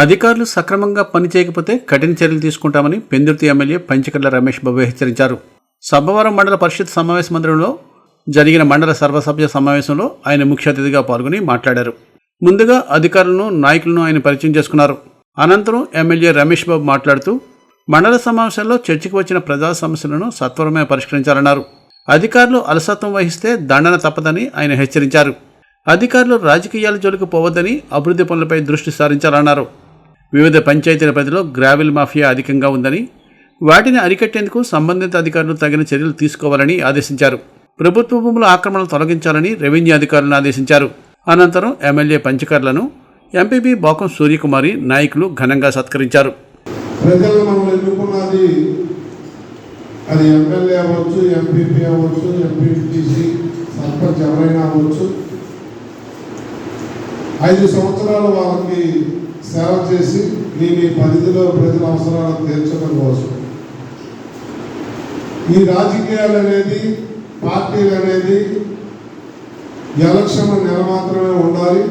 అధికారులు సక్రమంగా పనిచేయకపోతే కఠిన చర్యలు తీసుకుంటామని పెందుర్తి ఎమ్మెల్యే పంచకర్ల రమేష్ బాబు హెచ్చరించారు. సబ్బవరం మండల పరిషత్ సమావేశ మందిరంలో జరిగిన మండల సర్వసభ్య సమావేశంలో ఆయన ముఖ్య అతిథిగా పాల్గొని మాట్లాడారు. ముందుగా అధికారులను నాయకులను ఆయన పరిచయం చేసుకున్నారు. అనంతరం ఎమ్మెల్యే రమేష్ బాబు మాట్లాడుతూ మండల సమావేశంలో చర్చకు వచ్చిన ప్రజా సమస్యలను సత్వరమే పరిష్కరించాలన్నారు. అధికారులు అలసత్వం వహిస్తే దండన తప్పదని ఆయన హెచ్చరించారు. అధికారులు రాజకీయాల జోలికి పోవద్దని అభివృద్ధి పనులపై దృష్టి సారించాలన్నారు. వివిధ పంచాయతీల పరిధిలో గ్రావెల్ మాఫియా అధికంగా ఉందని వాటిని అరికట్టేందుకు సంబంధిత అధికారులు తగిన చర్యలు తీసుకోవాలని ఆదేశించారు. ప్రభుత్వ భూముల ఆక్రమణలు తొలగించాలని రెవెన్యూ అధికారులను ఆదేశించారు. అనంతరం ఎమ్మెల్యే పంచకర్లను ఎంపీపీ బాకం సూర్యకుమారి నాయకులు ఘనంగా సత్కరించారు. ప్రజలు మనం ఎన్నుకున్నది అది ఎమ్మెల్యే అవ్వచ్చు ఎంపీపీ అవ్వచ్చు ఎంపీటీసీ సర్పంచ్ ఎవరైనా అవ్వచ్చు. ఐదు సంవత్సరాలు వాళ్ళకి సేవ చేసి మీ మీ పరిధిలో ప్రజల అవసరాలను తీర్చడం కోసం. ఈ రాజకీయాలు అనేది పార్టీలు అనేది ఎలక్షన్ నెల మాత్రమే ఉండాలి.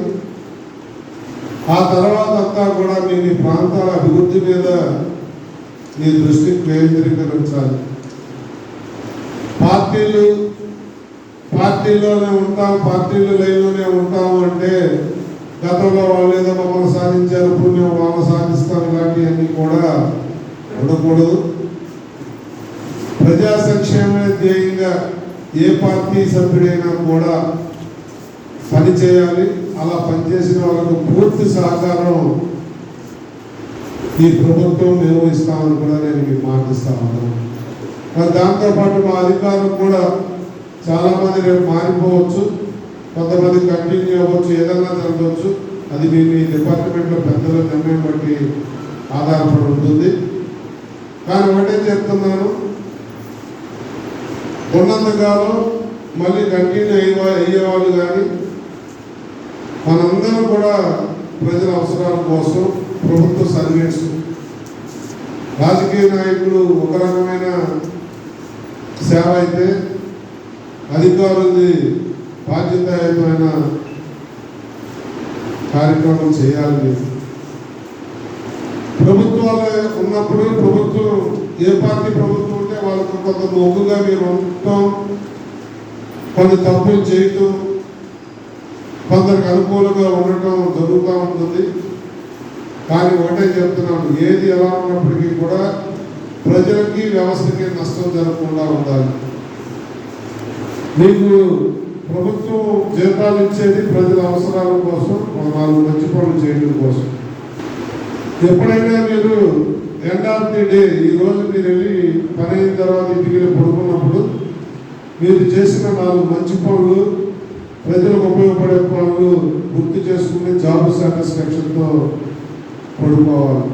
ఆ తర్వాత అంతా కూడా మీ మీ ప్రాంతాల అభివృద్ధి మీద మీ దృష్టి కేంద్రీకరించాలి. పార్టీలు పార్టీలోనే ఉంటాం పార్టీలు లైన్లోనే ఉంటాము అంటే గతంలో వాళ్ళు ఏదో మమ్మల్ని సాధించారు పుణ్యం వాళ్ళు సాధిస్తాం ఇలాంటివన్నీ కూడా ఉండకూడదు. ప్రజా సంక్షేమమే ధ్యేయంగా ఏ పార్టీ సభ్యుడైనా కూడా పని చేయాలి. అలా పనిచేసిన వాళ్ళకు పూర్తి సహకారం ఈ ప్రభుత్వం నిర్వహిస్తామని కూడా నేను మీకు మాటిస్తా ఉన్నాను. దాంతోపాటు మా అధికారులు కూడా చాలామంది రేపు మారిపోవచ్చు. కొంతమంది కంటిన్యూ అవ్వచ్చు ఏదన్నా జరగవచ్చు. అది మీ మీ డిపార్ట్మెంట్లో పెద్దల నిర్ణయం బట్టి ఆధారపడి ఉంటుంది. కానీ ఒకటే చెప్తున్నాను. ఉన్నంతకాలం మళ్ళీ కంటిన్యూ అయ్యే అయ్యేవాళ్ళు కానీ మనందరం కూడా ప్రజల అవసరాల కోసం ప్రభుత్వ సర్వీస్ రాజకీయ నాయకులు ఒక రకమైన సేవ అయితే అధికారులది బాధ్యతాయుతమైన కార్యక్రమం చేయాలి ప్రభుత్వాలు ఉన్నప్పుడు ప్రభుత్వం ఏ పార్టీ ప్రభుత్వం ఉంటే వాళ్ళకు కొంత మొగ్గుగా మీరు ఉండటం కొన్ని తప్పులు చేయటం కొందరికి అనుకూలంగా ఉండటం జరుగుతూ ఉంటుంది. కానీ ఒకటే చెప్తున్నాను ఏది ఎలా ఉన్నప్పటికీ కూడా ప్రజలకి వ్యవస్థకి నష్టం జరగకుండా ఉండాలి. మీకు ప్రభుత్వం జీతాలు ఇచ్చేది ప్రజల అవసరాల కోసం వాళ్ళు మంచి పనులు చేయడం కోసం. ఎప్పుడైనా మీరు ఎండ్ ఆఫ్ ది డే ఈరోజు మీరు వెళ్ళి పని అయిన తర్వాత ఇంటికి వెళ్ళి పడుకున్నప్పుడు మీరు చేసిన నాలుగు మంచి పనులు ప్రజలకు ఉపయోగపడే పనులు గుర్తు చేసుకుని జాబ్ సాటిస్ఫాక్షన్తో పడుకోవాలి.